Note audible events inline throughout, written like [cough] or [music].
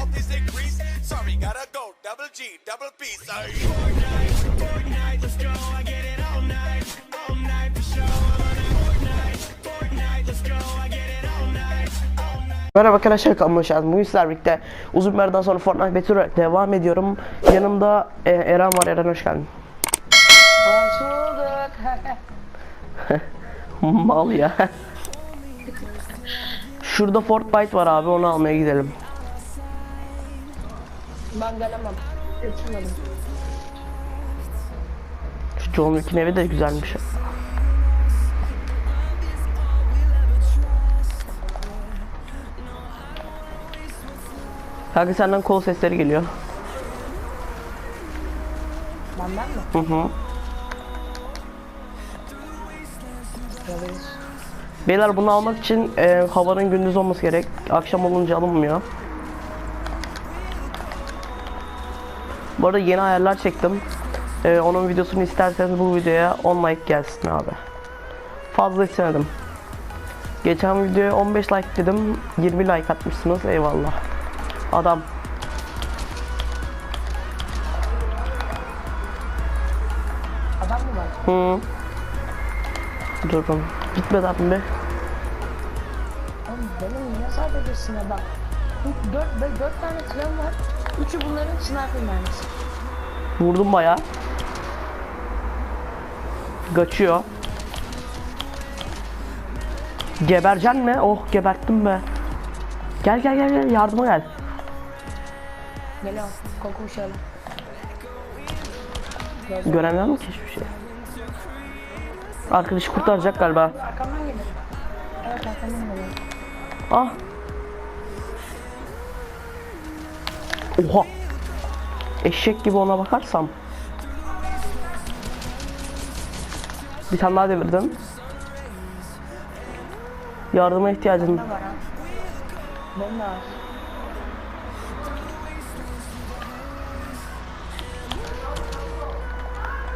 difficulties increase. Sorry, gotta go. Double G, double P. Sorry. Fortnite, Fortnite, let's go. I get it all night, all night for sure. Fortnite, Fortnite, let's go. I get it all night, all night. Merhaba arkadaşlar kanalıma hoş geldiniz. Bugün sizlerle birlikte uzun bir aradan sonra Fortnite Battle devam ediyorum. Yanımda e, Eren var. Eren hoş geldin. Hoş bulduk. [laughs] Mal ya. Şurada Fortnite var abi onu almaya gidelim. Ben gelemem. Götürmedim. Şu John Wick'in evi de güzelmiş. Kanka senden kol sesleri geliyor. Benden mi? Hı hı. Beyler bunu almak için e, havanın gündüz olması gerek. Akşam olunca alınmıyor. Bu arada yeni ayarlar çektim. E, onun videosunu isterseniz bu videoya 10 like gelsin abi. Fazla istemedim. Geçen videoya 15 like dedim. 20 like atmışsınız. Eyvallah. Adam. Adam mı var? Hı. Durun. Gitmedi abi be. Oğlum benim niye sadece bak. 4, 4 tane silahım var. Üçü bunların sniper mermisi. Vurdum baya. Kaçıyor. Gebercen mi? Oh geberttim be. Gel gel gel gel yardıma gel. Geliyorum. Koku şöyle. Göremiyor mu ki hiçbir şey? Arkadaşı kurtaracak galiba. Arkamdan gelir. Evet arkamdan geliyor. Ah. Oha. Eşek gibi ona bakarsam. Bir tane daha devirdim. Yardıma ihtiyacım.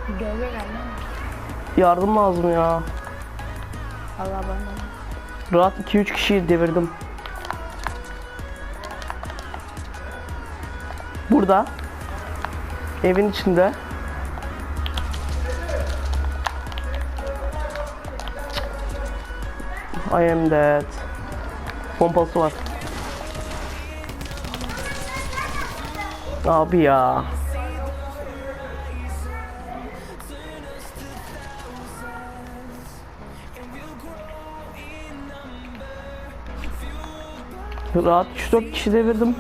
Gölge geldi. Yardım lazım ya. Allah bana. Rahat 2-3 kişiyi devirdim. Burada. Evin içinde. I am dead. Pompası var. Abi ya. Rahat 3-4 kişi devirdim.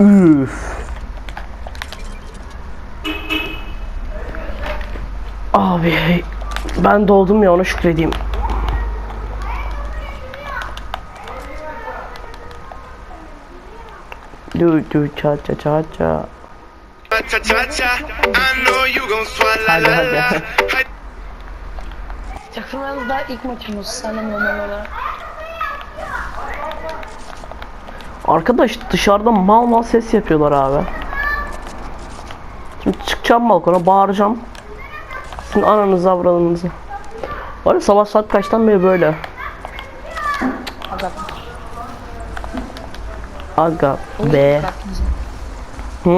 Üf. Abi ben doldum ya ona şükredeyim. Du du cha cha cha cha. Cha cha cha. I know you gon' swallow. Hadi, la, hadi. la. Takımımızda ilk maçımız sanırım normal olarak. Arkadaş dışarıda mal mal ses yapıyorlar abi. Şimdi çıkacağım balkona bağıracağım. Şimdi ananızı avradınızı. Var ya sabah saat kaçtan beri böyle. Aga yüzden be. Hı?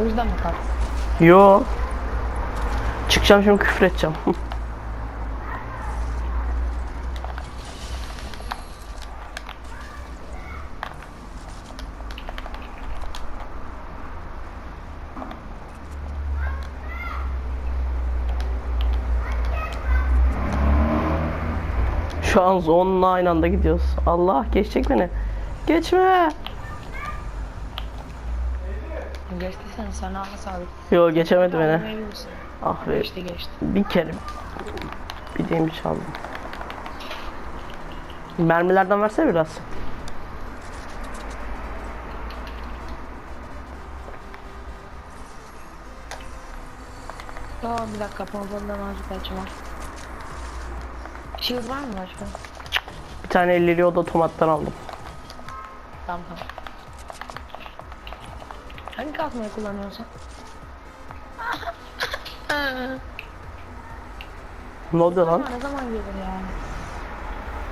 O yüzden mi kalktın? Yo. Çıkacağım şimdi küfür edeceğim. [laughs] Şu an onunla aynı anda gidiyoruz. Allah geçecek beni. Geçme. Geçtiysen sana ama sağlık. Yo geçemedi beni. Ah be. Geçti geçti. Bir kere bir çaldım. Mermilerden versene biraz. Tamam bir dakika pompalıdan azıcık açma. Shield var mı başka? Bir tane 50'li o da tomattan aldım. Tamam tamam. Hangi kalkmayı kullanıyorsun? Ne oluyor lan? ne zaman gelir ya?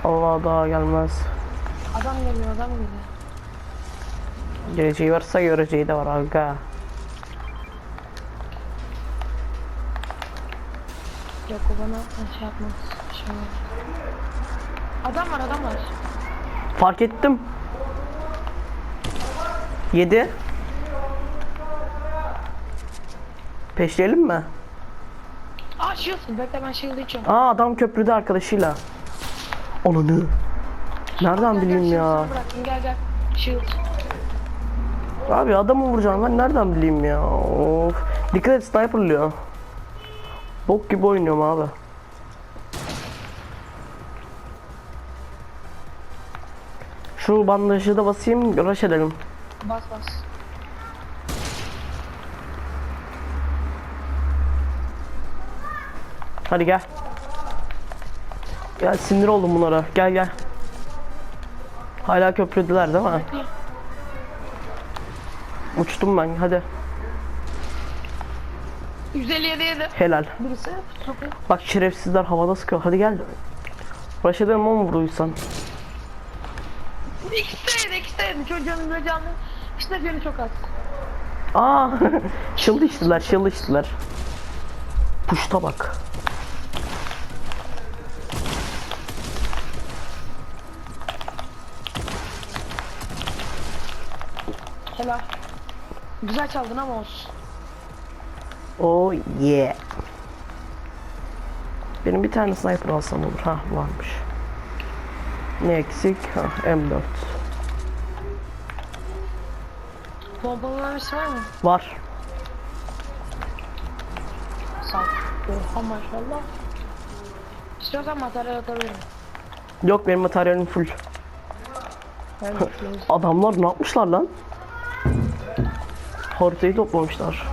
Allah daha gelmez. Adam geliyor adam geliyor. Geleceği varsa göreceği de var aga. Yok o bana şey yapmaz. Adam var adam var. Fark ettim. 7 Peşleyelim mi? Aa shield. Bekle ben shield içiyorum. Aa adam köprüde arkadaşıyla. Onu Nereden Gel, bileyim gel, ya? shield'ı Bıraktım gel gel. Shield. Abi adamı vuracağım ben nereden bileyim ya? Of. Dikkat et sniperlıyor. Bok gibi oynuyorum abi. Şu bandajı da basayım, rush edelim. Bas bas. Hadi gel. Gel sinir oldum bunlara. Gel gel. Hala köprüdüler değil mi? Uçtum ben hadi. 157 yedi. Helal. Birisi. Bak şerefsizler havada sıkıyor. Hadi gel. Edelim ama vurduysan. İkisi de ikisi de. Çocuğun canlı. İşte canı çok az. Aa, [laughs] shield içtiler. Puşta bak. Helal. Güzel çaldın ama olsun. Oh yeah. Benim bir tane sniper alsam olur. Ha varmış. Ne eksik? Ha M4. Pompalı birisi var mı? Var. Sağ ol. Oha maşallah. İstiyorsan materyal atabilirim. Yok benim materyalim full. Ben. [laughs] Adamlar ne yapmışlar lan? Haritayı toplamışlar.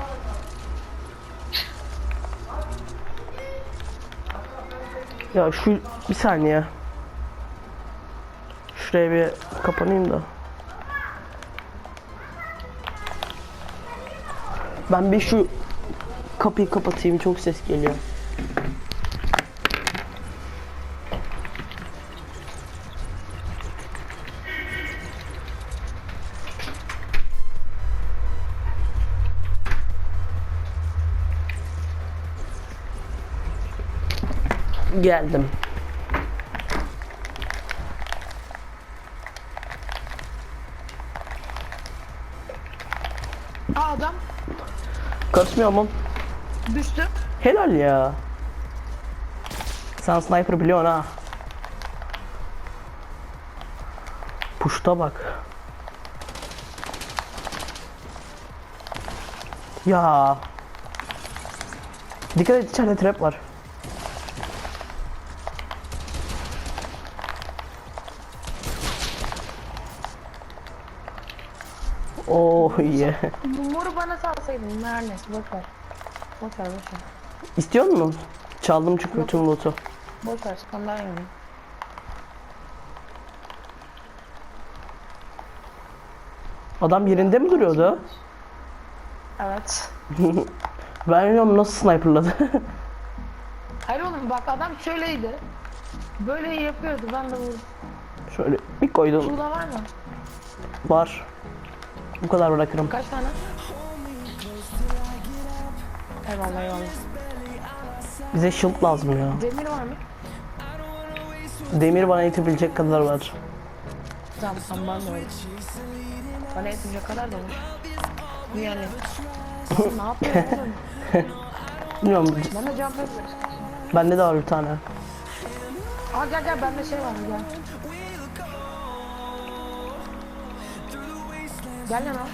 Ya şu bir saniye. Şuraya bir kapanayım da. Ben bir şu kapıyı kapatayım çok ses geliyor. Geldim. Aa adam Karışmıyor mu? düştü. Helal ya. Sen sniper biliyorsun ha. Puşta bak. Ya. Dikkat et içeride trap var. Oh yeah. Bu moru bana salsaydın. Her neyse boş ver. Boş ver boş ver. İstiyor musun? Çaldım çünkü bütün loot'u. Boş ver skandal yemeyin. Adam yerinde mi duruyordu? Evet. [laughs] Ben bilmiyorum nasıl sniperladı. [laughs] Hayır oğlum bak adam şöyleydi. Böyle yapıyordu ben de vurdum. Şöyle bir koydum. Şurada var mı? Var. Bu kadar bırakırım. Kaç tane? Eyvallah eyvallah. Bize shield lazım ya. Demir var mı? Demir bana yetebilecek kadar var. Tamam tamam ben de öyle. Bana yetmeyecek kadar da olur. Bu yani. Oğlum ne yapıyorsun oğlum? [laughs] Bilmiyorum. Bana cevap ver. Bende de var bir tane. Aa gel gel bende şey var gel. Gel lan al.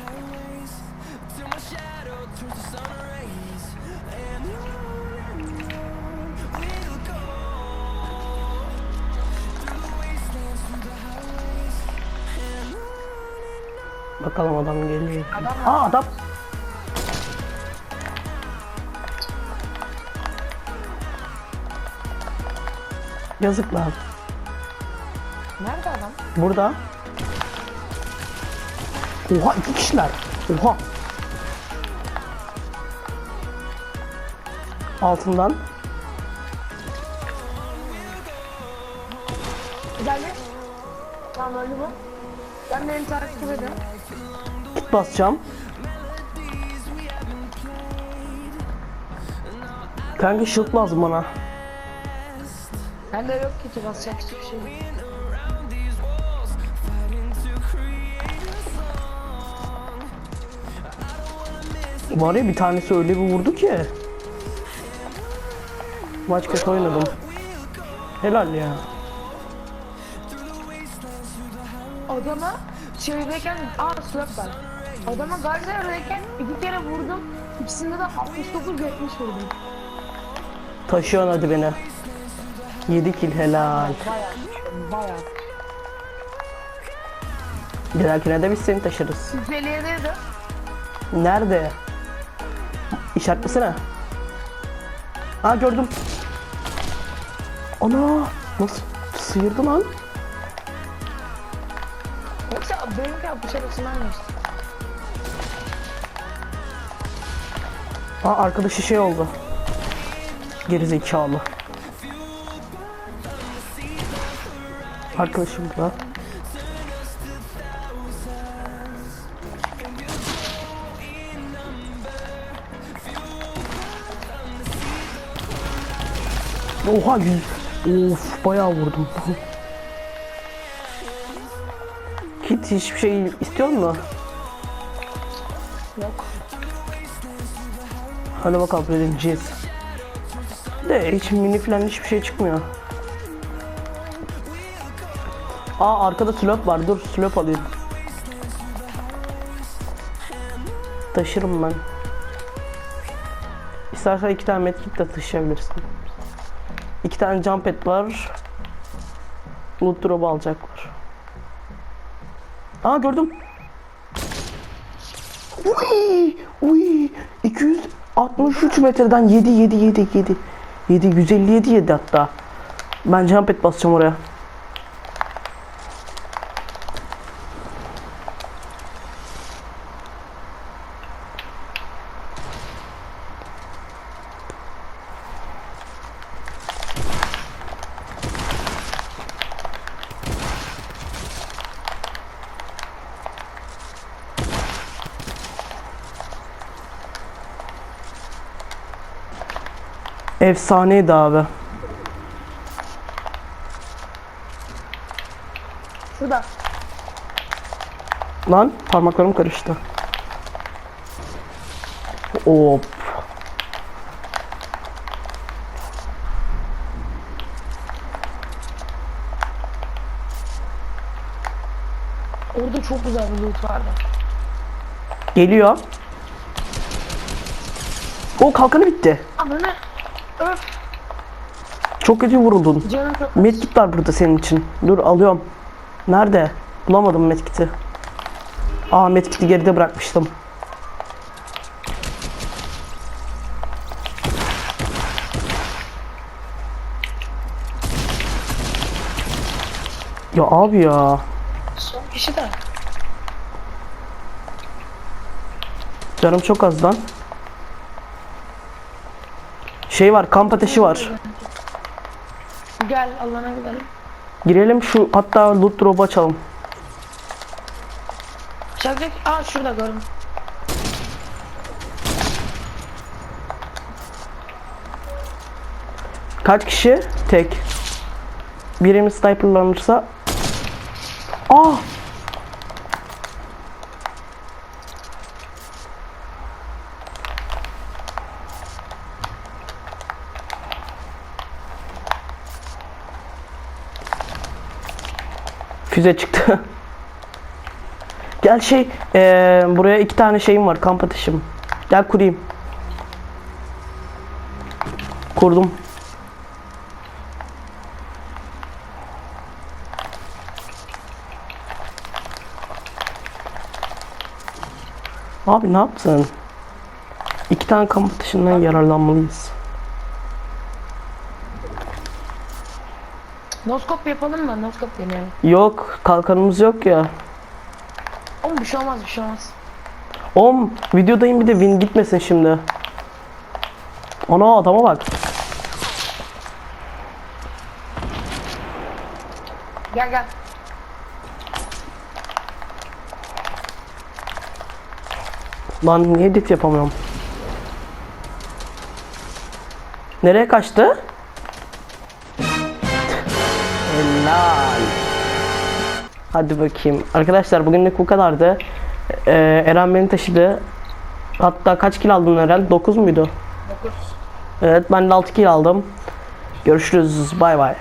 Bakalım adam geliyor. Adam Aa adam. Yazık lan. Nerede adam? Burada. Oha iki kişiler. Oha. Altından. Geldi. Tamam öldü bu. Ben de beni takip edeyim. Kit basacağım. Kanka shield lazım bana. Bende yok ki basacak hiçbir şey. Var ya bir tanesi öyle bir vurdu ki. Maç kötü oynadım. Helal ya. Adama şeydeyken aa slap var. Adama Garzayar'dayken iki kere vurdum. İkisinde de 69 70 vurdum. Taşıyorsun hadi beni. 7 kill helal. Bayağı bayağı. Bir dahakine de biz seni taşırız. Süzeliye'deydi. Nerede? İşaretlesene. Aa gördüm. Ana nasıl sıyırdı lan? Yoksa benimki yapış arasından geçti. Aa arkadaşı şey oldu. Gerizekalı. Arkadaşım da. Oha yüz. Of bayağı vurdum. Kit hiçbir şey istiyor mu? Yok. Hadi bakalım deneyeceğiz. De hiç mini falan hiçbir şey çıkmıyor. Aa arkada slot var. Dur slot alayım. Taşırım ben. İstersen iki tane medkit de taşıyabilirsin. İki tane jump pad var. Loot drop alacaklar. Aa gördüm. Uy, uy, 263 metreden 7 7 7 7. 7 157 7 hatta. Ben jump pad basacağım oraya. Efsaneydi abi. Şurada. Lan parmaklarım karıştı. Hop. Orada çok güzel bir loot vardı. Geliyor. O kalkanı bitti. Ananı. Öf. Çok kötü vuruldun. Canım çok Medkit var burada senin için. Dur alıyorum. Nerede? Bulamadım medkiti. Aa medkiti geride bırakmıştım. Ya abi ya. son kişi de. Canım çok az lan. Şey var kamp ateşi var. Gel alana gidelim. Girelim şu hatta loot drop'u açalım. Çakacak. Aa şurada gördüm. Kaç kişi? Tek. Birimiz sniperlanırsa Ah! Füze çıktı. Gel şey eee, buraya iki tane şeyim var kamp ateşim. Gel kurayım. Kurdum. Abi ne yaptın? İki tane kamp ateşinden yararlanmalıyız. Noskop yapalım mı? Noskop deneyelim. Yok kalkanımız yok ya. Oğlum bir şey olmaz bir şey olmaz. Oğlum videodayım bir de win gitmesin şimdi. Ana adama bak. Gel gel. Lan niye edit yapamıyorum? Nereye kaçtı? Helal. Hadi bakayım. Arkadaşlar bugünlük bu kadardı. Ee, Eren beni taşıdı. Hatta kaç kil aldın Eren? 9 muydu? 9. Evet ben de 6 kil aldım. Görüşürüz. Bay bay.